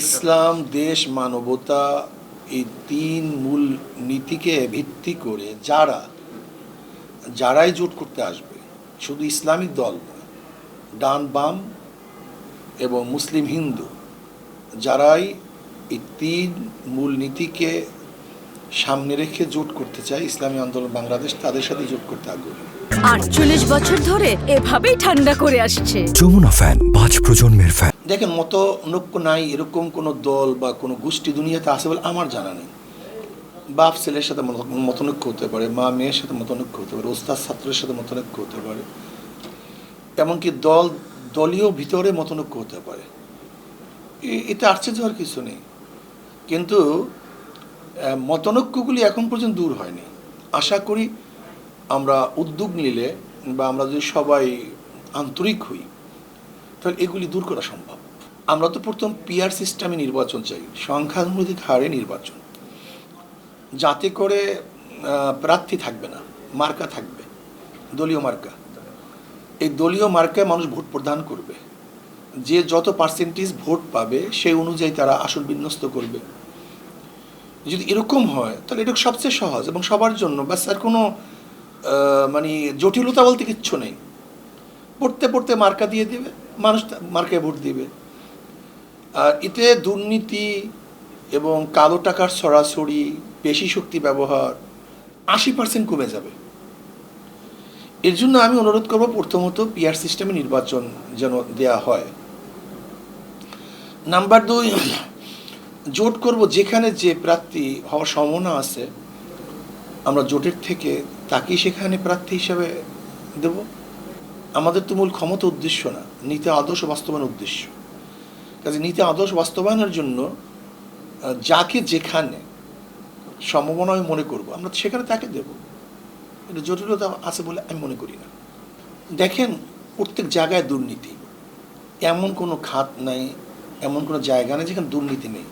ইসলাম দেশ মানবতা এই তিন মূল নীতিকে ভিত্তি করে যারা যারাই জোট করতে আসবে শুধু ইসলামিক দল নয় ডান বাম এবং মুসলিম হিন্দু যারাই এই তিন মূল নীতিকে সামনে রেখে জোট করতে চায় ইসলামী আন্দোলন বাংলাদেশ তাদের সাথে জোট করতে আগ্রহী। আটচল্লিশ বছর ধরে এভাবেই ঠান্ডা করে আসছে। যমুনা ফ্যান পাঁচ প্রজন্মের ফ্যান। দেখেন মতনৈক্য নাই, এরকম কোনো দল বা কোনো গোষ্ঠী দুনিয়াতে আছে বলে আমার জানা নেই। বাপ ছেলের সাথে মত- মতনৈক্য হতে পারে, মা মেয়ের সাথে মতনৈক্য হতে পারে, ওস্তাদ ছাত্রের সাথে মতনৈক্য হতে পারে। এমনকি দল, দলীয় ভিতরে মতনৈক্য হতে পারে। এতে আশ্চর্য হওয়ার কিছু নেই। কিন্তু মতনৈক্যগুলি এখন পর্যন্ত দূর হয়নি। আশা করি আমরা উদ্যোগ নিলে বা আমরা যদি সবাই আন্তরিক হই তাহলে এগুলি দূর করা সম্ভব। আমরা তো প্রথম পিআর সিস্টেমে নির্বাচন চাই, সংখ্যানুপাতিক হারে নির্বাচন। যাতে করে প্রার্থী থাকবে না, মার্কা থাকবে, দলীয় মার্কা। এই দলীয় মার্কায় মানুষ ভোট প্রদান করবে। যে যত পার্সেন্টেজ ভোট পাবে, সেই অনুযায়ী তারা আসন বিন্যস্ত করবে। যদি এরকম হয়, তাহলে এটা সবচেয়ে সহজ এবং সবার জন্য বাস আর কোনো মানে জটিলতা বলতে কিচ্ছু নেই। পড়তে পড়তে মার্কা দিয়ে দেবে মানুষ মার্কায় ভোট দিবে। আর এতে দুর্নীতি এবং কালো টাকার সরাসরি পেশি শক্তি ব্যবহার আশি পার্সেন্ট কমে যাবে। এর জন্য আমি অনুরোধ করব প্রথমত পিআর সিস্টেমে নির্বাচন যেন দেয়া হয়। নাম্বার দুই, জোট করব যেখানে যে প্রার্থী হওয়ার সম্ভাবনা আছে, আমরা জোটের থেকে তাকেই সেখানে প্রার্থী হিসাবে দেব। আমাদের তো মূল ক্ষমতা উদ্দেশ্য না, নীতি আদর্শ বাস্তবায়ন উদ্দেশ্য। কাজে নীতি আদর্শ বাস্তবায়নের জন্য যাকে যেখানে সম্ভাবনা আমি মনে করব, আমরা সেখানে তাকে দেব। এটা জটিলতা আছে বলে আমি মনে করি না। দেখেন, প্রত্যেক জায়গায় দুর্নীতি। এমন কোনো খাত নাই, এমন কোনো জায়গা নেই যেখানে দুর্নীতি নেই।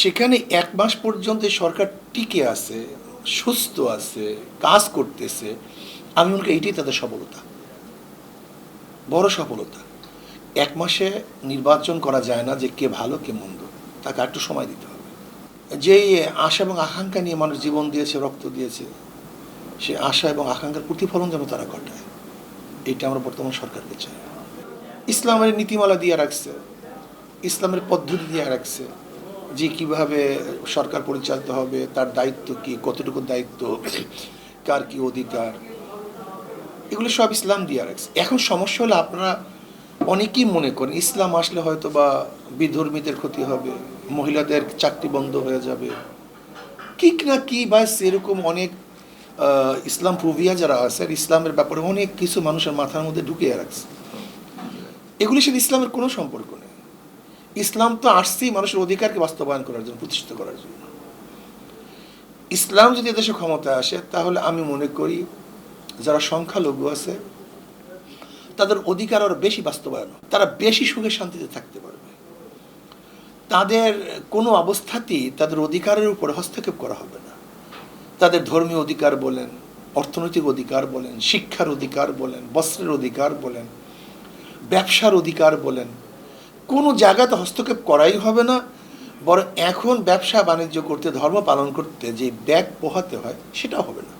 সেখানে এক মাস পর্যন্ত সরকার টিকে আছে, সুস্থ আছে, কাজ করতেছে, আমি মনে করি এটাই তাদের সফলতা। বড় সফলতা। এক মাসে নির্বাচন করা যায় না যে কে ভালো, কে মন্দ। তাকে একটু সময় দিতে হবে। যেই আশা এবং আকাঙ্ক্ষা নিয়ে মানুষ জীবন দিয়েছে, রক্ত দিয়েছে সে আশা এবং আকাঙ্ক্ষার প্রতিফলন যেন তারা ঘটায়, এটা আমরা বর্তমান সরকারকে চাই। ইসলামের নীতিমালা দিয়ে রাখছে, ইসলামের পদ্ধতি দিয়ে রাখছে যে কীভাবে সরকার পরিচালিত হবে, তার দায়িত্ব কি, কতটুকু দায়িত্ব, কার কি অধিকার এগুলো সব ইসলাম রাখছে এখন সমস্যা হলো আপনারা অনেকেই মনে করেন, ইসলাম আসলে হয়তো বা বিধর্মীদের ক্ষতি হবে, মহিলাদের চাকরি বন্ধ হয়ে যাবে। কি না কি বা সেরকম অনেক ইসলাম প্রভিয়া যারা আছে ইসলামের ব্যাপারে অনেক কিছু মানুষের মাথার মধ্যে ঢুকিয়ে রাখছে এগুলির সাথে ইসলামের কোনো সম্পর্ক নেই। ইসলাম তো আসছেই মানুষের অধিকারকে বাস্তবায়ন করার জন্য, প্রতিষ্ঠিত করার জন্য। ইসলাম যদি এদেশে ক্ষমতায় আসে, তাহলে আমি মনে করি যারা সংখ্যালঘু আছে, তাদের অধিকার আরও বেশি বাস্তবায়ন তারা বেশি সুখে শান্তিতে থাকতে পারবে। তাদের কোনো অবস্থাতেই তাদের অধিকারের উপর হস্তক্ষেপ করা হবে না। তাদের ধর্মীয় অধিকার বলেন, অর্থনৈতিক অধিকার বলেন, শিক্ষার অধিকার বলেন, বস্ত্রের অধিকার বলেন, ব্যবসার অধিকার বলেন, কোনো জায়গাতে হস্তক্ষেপ করাই হবে না। বরং এখন ব্যবসা বাণিজ্য করতে, ধর্ম পালন করতে যে ব্যাগ পোহাতে হয়, সেটাও হবে না।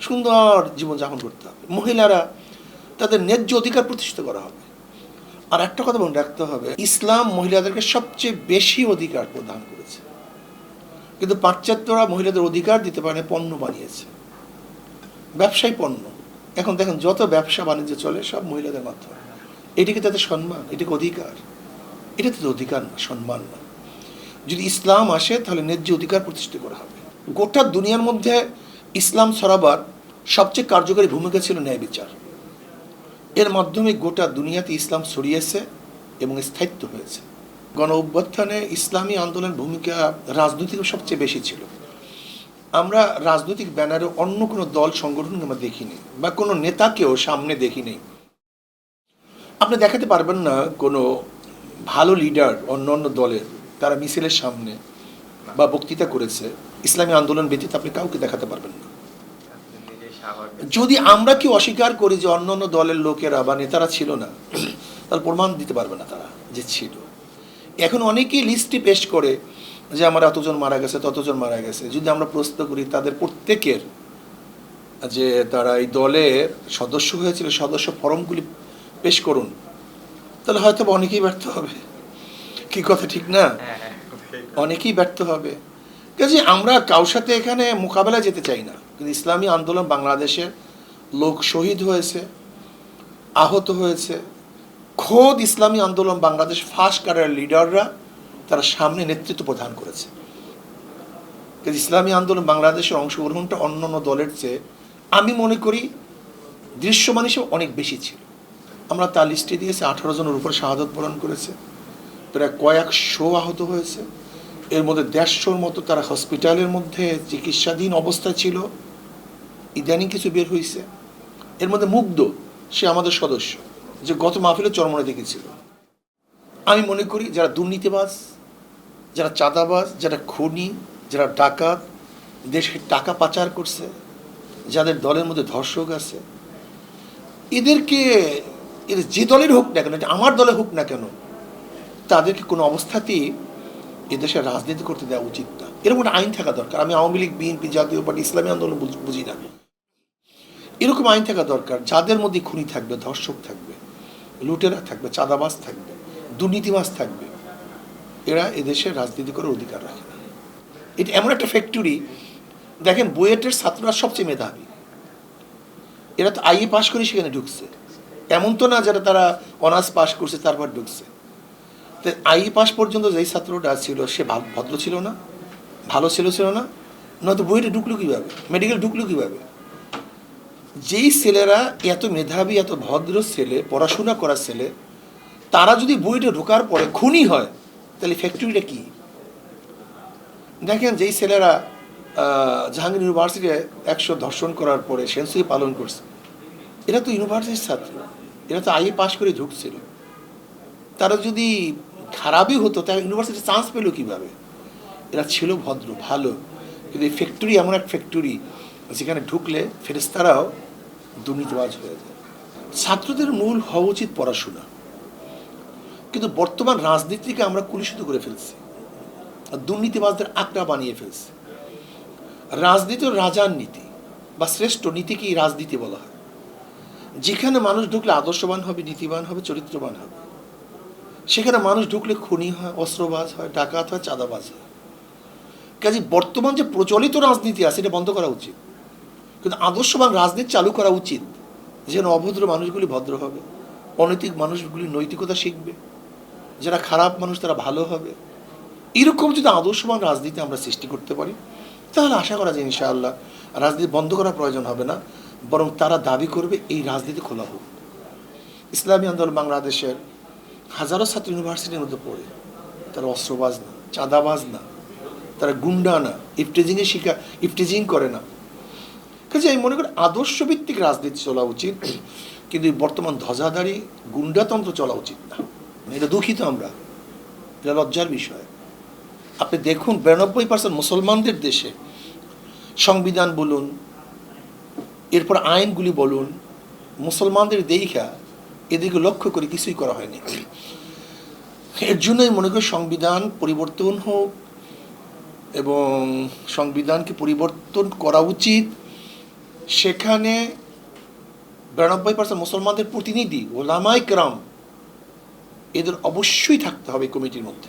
সুন্দর জীবনযাপন করতে হবে। মহিলারা তাদের ন্যায্য অধিকার প্রতিষ্ঠিত করা হবে। আর একটা কথা মনে রাখতে হবে, ইসলাম মহিলাদেরকে সবচেয়ে বেশি অধিকার প্রদান করেছে। কিন্তু পাশ্চাত্যরা মহিলাদের অধিকার দিতে পারে পণ্য বানিয়েছে। ব্যবসায়ী পণ্য। এখন দেখেন, যত ব্যবসা বাণিজ্য চলে, সব মহিলাদের মাধ্যমে। এটিকে তাদের সম্মান? এটিকে অধিকার? এটা তাদের অধিকার না, সম্মান না। যদি ইসলাম আসে, তাহলে ন্যায্য অধিকার প্রতিষ্ঠিত করা হবে। গোটা দুনিয়ার মধ্যে ইসলাম ছড়াবার সবচেয়ে কার্যকরী ভূমিকা ছিল ন্যায় বিচার। এর মাধ্যমে গোটা দুনিয়াতে ইসলাম ছড়িয়েছে এবং স্থায়িত্ব হয়েছে। গণ অভ্যুত্থানে ইসলামী আন্দোলনের ভূমিকা রাজনৈতিক সবচেয়ে বেশি ছিল। আমরা রাজনৈতিক ব্যানারে অন্য কোনো দল সংগঠনকে আমরা দেখিনি বা কোনো নেতাকেও সামনে দেখিনি। আপনি দেখাতে পারবেন না কোনো ভালো লিডার অন্য অন্য দলের, তারা মিছিলের সামনে বা বক্তৃতা করেছে। ইসলামী আন্দোলন ব্যতীত আপনি কাউকে দেখাতে পারবেন না। যদি আমরা কি অস্বীকার করি যে অন্য অন্য দলের লোকেরা বা নেতারা ছিল না তার প্রমাণ দিতে পারবে না তারা যে ছিল। এখন অনেকেই লিস্টটি পেশ করে যে আমার এতজন মারা গেছে ততজন মারা গেছে। যদি আমরা প্রশ্ন করি তাদের প্রত্যেকের যে তারা এই দলের সদস্য হয়েছিল সদস্য ফরমগুলি পেশ করুন তাহলে হয়তো অনেকেই ব্যর্থ হবে। কি কথা ঠিক না? অনেকেই ব্যর্থ হবে। কাজে আমরা কারোর সাথে এখানে মোকাবেলা যেতে চাই না। কিন্তু ইসলামী আন্দোলন বাংলাদেশের লোক শহীদ হয়েছে, আহত হয়েছে। খোদ ইসলামী আন্দোলন বাংলাদেশ ফার্স্ট কারের লিডাররা তারা সামনে নেতৃত্ব প্রদান করেছে। কাজে ইসলামী আন্দোলন বাংলাদেশের অংশগ্রহণটা অন্য অন্য দলের চেয়ে আমি মনে করি দৃশ্যমান হিসেবে অনেক বেশি ছিল। আমরা তার লিস্টে দিয়েছি, আঠারো জনের উপর শাহাদত বরণ করেছে, প্রায় কয়েকশো আহত হয়েছে। এর মধ্যে দেড়শোর মতো তারা হসপিটালের মধ্যে চিকিৎসাধীন অবস্থায় ছিল। ইদানিং কিছু বের হয়েছে এর মধ্যে মুগ্ধ সে আমাদের সদস্য, যে গত মাহফিলে চরমনে দেখেছিল। আমি মনে করি যারা দুর্নীতিবাজ, যারা চাঁদাবাজ, যারা খুনি, যারা ডাকাত, দেশে টাকা পাচার করছে, যাদের দলের মধ্যে ধর্ষক আছে, এদেরকে এর যে দলের হোক না কেন, এটা আমার দলে হোক না কেন, তাদেরকে কোনো অবস্থাতেই এদেশে রাজনীতি করতে দেওয়া উচিত না। এরকম একটা আইন থাকা দরকার। আমি আওয়ামী লীগ, বিএনপি, জাতীয় পার্টি, ইসলামী আন্দোলন বুঝি না। এরকম আইন থাকা দরকার। যাদের মধ্যে খুনি থাকবে, ধর্ষক থাকবে, লুটেরা থাকবে, চাঁদাবাজ থাকবে, দুর্নীতিবাজ থাকবে, এরা এদেশে রাজনীতি করার অধিকার রাখে না। এটা এমন একটা ফ্যাক্টরি দেখেন বুয়েটের ছাত্ররা সবচেয়ে মেধাবী। এরা তো আইএ পাশ করে সেখানে ঢুকছে। এমন তো না যারা তারা অনার্স পাশ করছে, তারপর ঢুকছে। তো আইএ পাস পর্যন্ত যেই ছাত্রটা ছিল, সে ভদ্র ছিল না, ভালো ছিল ছিল না, নয়তো বইটা ঢুকলো কীভাবে মেডিকেল ঢুকলো কীভাবে? যেই ছেলেরা এত মেধাবী, এত ভদ্র ছেলে, পড়াশোনা করা ছেলে, তারা যদি বইটা ঢোকার পরে খুনি হয়, তাহলে ফ্যাক্টরিটা কি? দেখেন যেই ছেলেরা জাহাঙ্গীর ইউনিভার্সিটিতে একশো ধর্ষণ করার পরে সেন্সুরি পালন করছে, এরা তো ইউনিভার্সিটির ছাত্র, এরা তো আইএ পাশ করে ঢুকছিল। তারা যদি খারাপই হতো তাহলে ইউনিভার্সিটি চান্স পেল কীভাবে? এরা ছিল ভদ্র, ভালো। কিন্তু এই ফ্যাক্টরি এমন এক ফ্যাক্টরি যেখানে ঢুকলে ফেরেস্তারাও দুর্নীতিবাজ হয়ে যায়। ছাত্রদের মূল হওয়া উচিত পড়াশোনা। কিন্তু বর্তমান রাজনীতিকে আমরা কুলিশিত করে ফেলছি। আর দুর্নীতিবাজদের আঁকড়া বানিয়ে ফেলছি। রাজনীতি রাজার নীতি, বা শ্রেষ্ঠ নীতিকেই রাজনীতি বলা হয়। যেখানে মানুষ ঢুকলে আদর্শবান হবে, নীতিবান হবে, চরিত্রবান হবে। সেখানে মানুষ ঢুকলে খুনি হয়, অস্ত্রবাজ হয়, ডাকাত হয়, চাঁদাবাজ হয়। কাজে বর্তমান যে প্রচলিত রাজনীতি আছে, এটা বন্ধ করা উচিত। কিন্তু আদর্শবান রাজনীতি চালু করা উচিত, যেন অভদ্র মানুষগুলি ভদ্র হবে, অনৈতিক মানুষগুলি নৈতিকতা শিখবে, যারা খারাপ মানুষ তারা ভালো হবে। এরকম যদি আদর্শবান রাজনীতি আমরা সৃষ্টি করতে পারি, তাহলে আশা করা যায় ইনশাআল্লাহ রাজনীতি বন্ধ করার প্রয়োজন হবে না, বরং তারা দাবি করবে এই রাজনীতি খোলা হোক। ইসলামী আন্দোলন বাংলাদেশের হাজারো ছাত্র ইউনিভার্সিটির মধ্যে পড়ে। তারা অস্ত্রবাজ না, চাঁদাবাজ না, তারা গুন্ডা না ইফটেজিংয়ে শিখা ইফটেজিং করে না। কাজে আমি মনে করি আদর্শভিত্তিক রাজনীতি চলা উচিত, কিন্তু এই বর্তমান ধ্বজাধারী গুন্ডাতন্ত্র চলা উচিত না। এটা দুঃখিত আমরা। এটা লজ্জার বিষয়। আপনি দেখুন, বিরানব্বই পার্সেন্ট মুসলমানদের দেশে সংবিধান বলুন, এরপর আইনগুলি বলুন, মুসলমানদের দেখা এদিকে লক্ষ্য করে কিছুই করা হয়নি। এর জন্যই মনে করি সংবিধান পরিবর্তন হোক এবং সংবিধানকে পরিবর্তন করা উচিত, সেখানে বিরানব্বই পার্সেন্ট মুসলমানদের প্রতিনিধি ওলামাই ক্রাম, এদের অবশ্যই থাকতে হবে কমিটির মধ্যে।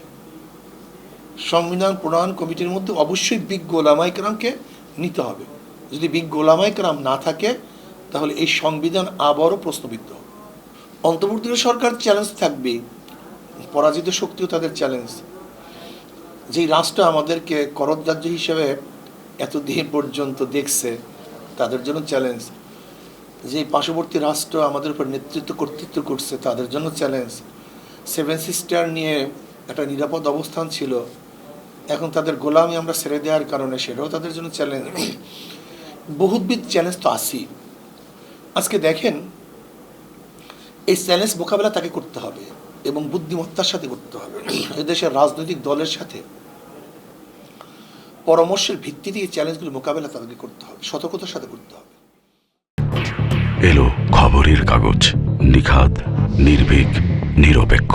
সংবিধান প্রণয়ন কমিটির মধ্যে অবশ্যই বিজ্ঞ ওলামাই ক্রামকে নিতে হবে। যদি বিজ্ঞ ওলামাই ক্রাম না থাকে, তাহলে এই সংবিধান আবারও প্রশ্নবিদ্ধ। হবে অন্তর্বর্তী সরকার চ্যালেঞ্জ থাকবে। পরাজিত শক্তিও তাদের চ্যালেঞ্জ যেই রাষ্ট্র আমাদেরকে করদার্য হিসেবে এতদিন পর্যন্ত দেখছে, তাদের জন্য চ্যালেঞ্জ যে পার্শ্ববর্তী রাষ্ট্র আমাদের উপর নেতৃত্ব, কর্তৃত্ব করছে, তাদের জন্য চ্যালেঞ্জ সেভেন সিস্টার নিয়ে একটা নিরাপদ অবস্থান ছিল। এখন তাদের গোলামি আমরা ছেড়ে দেওয়ার কারণে সেটাও তাদের জন্য চ্যালেঞ্জ বহুবিধ চ্যালেঞ্জ তো আসি আজকে দেখেন এই চ্যালেঞ্জ মোকাবেলা তাকে করতে হবে এবং বুদ্ধিমত্তার সাথে করতে হবে। এদেশের রাজনৈতিক দলের সাথে পরামর্শের ভিত্তিতে এই চ্যালেঞ্জগুলি মোকাবেলা তাদেরকে করতে হবে, সতর্কতার সাথে করতে হবে। এলো খবরের কাগজ নিখাত নির্ভীক, নিরপেক্ষ।